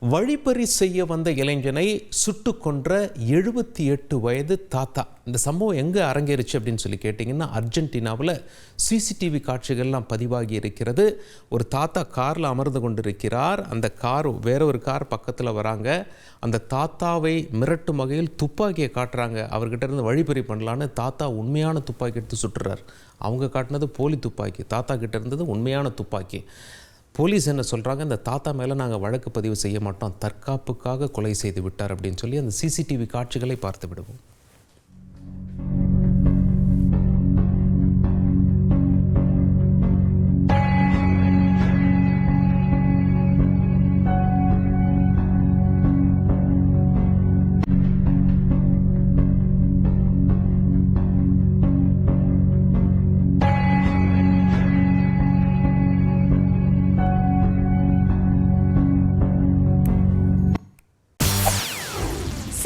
வழிப்பறி செய்ய வந்த இளைஞனை சுட்டு கொன்ற எழுபத்தி எட்டு வயது தாத்தா. இந்த சம்பவம் எங்கே அரங்கேறுச்சு அப்படின்னு சொல்லி கேட்டிங்கன்னா அர்ஜென்டினாவில் சிசிடிவி காட்சிகள்லாம் பதிவாகி இருக்கிறது. ஒரு தாத்தா காரில் அமர்ந்து கொண்டிருக்கிறார். அந்த கார் வேற ஒரு கார் பக்கத்தில் வராங்க. அந்த தாத்தாவை மிரட்டும் வகையில் துப்பாக்கியை காட்டுறாங்க. அவர்கிட்ட இருந்து வழிப்பறி பண்ணலான்னு தாத்தா உண்மையான துப்பாக்கி எடுத்து சுட்டுறார். அவங்க காட்டினது போலி துப்பாக்கி. தாத்தா கிட்ட இருந்தது உண்மையான துப்பாக்கி. போலீஸ் என்ன சொல்கிறாங்க இந்த தாத்தா மேலே நாங்கள் வழக்கு பதிவு செய்ய மாட்டோம். தற்காப்புக்காக கொலை செய்து விட்டார் அப்படின்னு சொல்லி அந்த சிசிடிவி காட்சிகளை பார்த்து விடுவோம்.